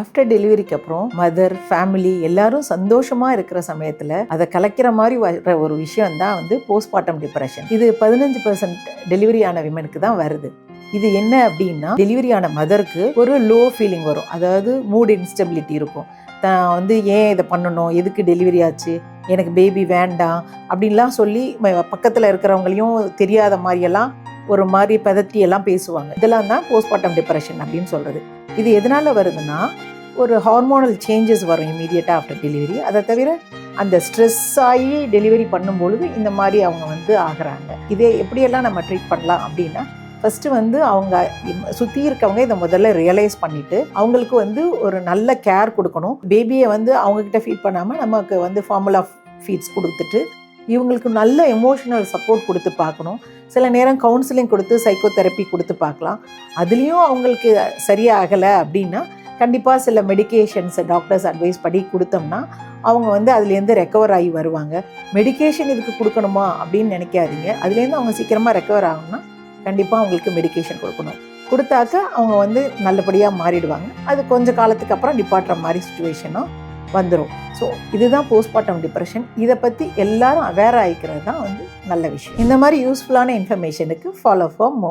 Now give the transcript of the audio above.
After டெலிவரிக்கு அப்புறம் mother family எல்லாரும் சந்தோஷமா இருக்கிற சமயத்துல அதை கலைக்கிற மாதிரி வர ஒரு விஷயம் தான் வந்து போஸ்ட்மார்ட்டம் டிப்ரெஷன் இது பதினஞ்சு பர்சன்ட் டெலிவரி ஆன விமனுக்கு தான் வருது. இது என்ன அப்படின்னா டெலிவரி ஆன மதருக்கு ஒரு லோ ஃபீலிங் வரும். அதாவது மூட் இன்ஸ்டபிலிட்டி இருக்கும். தான் வந்து ஏன் இதை பண்ணணும்? எதுக்கு டெலிவரி ஆச்சு? எனக்கு பேபி வேண்டாம். அப்படின்லாம் சொல்லி பக்கத்தில் இருக்கிறவங்களையும் தெரியாத மாதிரியெல்லாம் ஒரு மாதிரி பதட்டி எல்லாம் பேசுவாங்க. இதெல்லாம் தான் போஸ்ட்மார்ட்டம் டிப்ரெஷன் அப்படின்னு சொல்கிறது இது எதனால் வருதுன்னா ஒரு ஹார்மோனல் சேஞ்சஸ் வரும் இமீடியட்டாக ஆஃப்டர் டெலிவரி அதை தவிர அந்த ஸ்ட்ரெஸ் ஆகி டெலிவரி பண்ணும்பொழுது இந்த மாதிரி அவங்க வந்து ஆகிறாங்க. இதே எப்படியெல்லாம் நம்ம ட்ரீட் பண்ணலாம் அப்படின்னா ஃபஸ்ட்டு வந்து அவங்க சுற்றி இருக்கவங்க இதை முதல்ல ரியலைஸ் பண்ணிவிட்டு அவங்களுக்கு வந்து ஒரு நல்ல கேர் கொடுக்கணும். பேபியை வந்து அவங்கக்கிட்ட ஃபீட் பண்ணாமல் நமக்கு வந்து ஃபார்முலா ஃபீட்ஸ் கொடுத்துட்டு இவங்களுக்கு நல்ல எமோஷனல் சப்போர்ட் கொடுத்து பார்க்கணும். சில நேரம் கவுன்சிலிங் கொடுத்து சைக்கோ தெரப்பி கொடுத்து பார்க்கலாம். அதுலேயும் அவங்களுக்கு சரியாகலை அப்படின்னா கண்டிப்பாக சில மெடிக்கேஷன்ஸை டாக்டர்ஸ் அட்வைஸ் படி கொடுத்தோம்னா அவங்க வந்து அதுலேருந்து ரெக்கவர் ஆகி வருவாங்க. மெடிகேஷன் இதுக்கு கொடுக்கணுமா அப்படின்னு நினைக்காதீங்க. அதுலேருந்து அவங்க சீக்கிரமாக ரெக்கவர் ஆகணும்னா கண்டிப்பாக அவங்களுக்கு மெடிகேஷன் கொடுக்கணும். கொடுத்தாக்க அவங்க வந்து நல்லபடியாக மாறிடுவாங்க. அது கொஞ்சம் காலத்துக்கு அப்புறம் நிப்பாட்டுற மாதிரி சுச்சுவேஷனும் வந்துடும் ஸோ இதுதான் போஸ்ட்மார்ட்டம் டிப்ரெஷன் இதை பற்றி எல்லாரும் அவேர் ஆகிக்கிறது தான் வந்து நல்ல விஷயம். இந்த மாதிரி யூஸ்ஃபுல்லான இன்ஃபர்மேஷனுக்கு ஃபாலோ ஃபார் மோ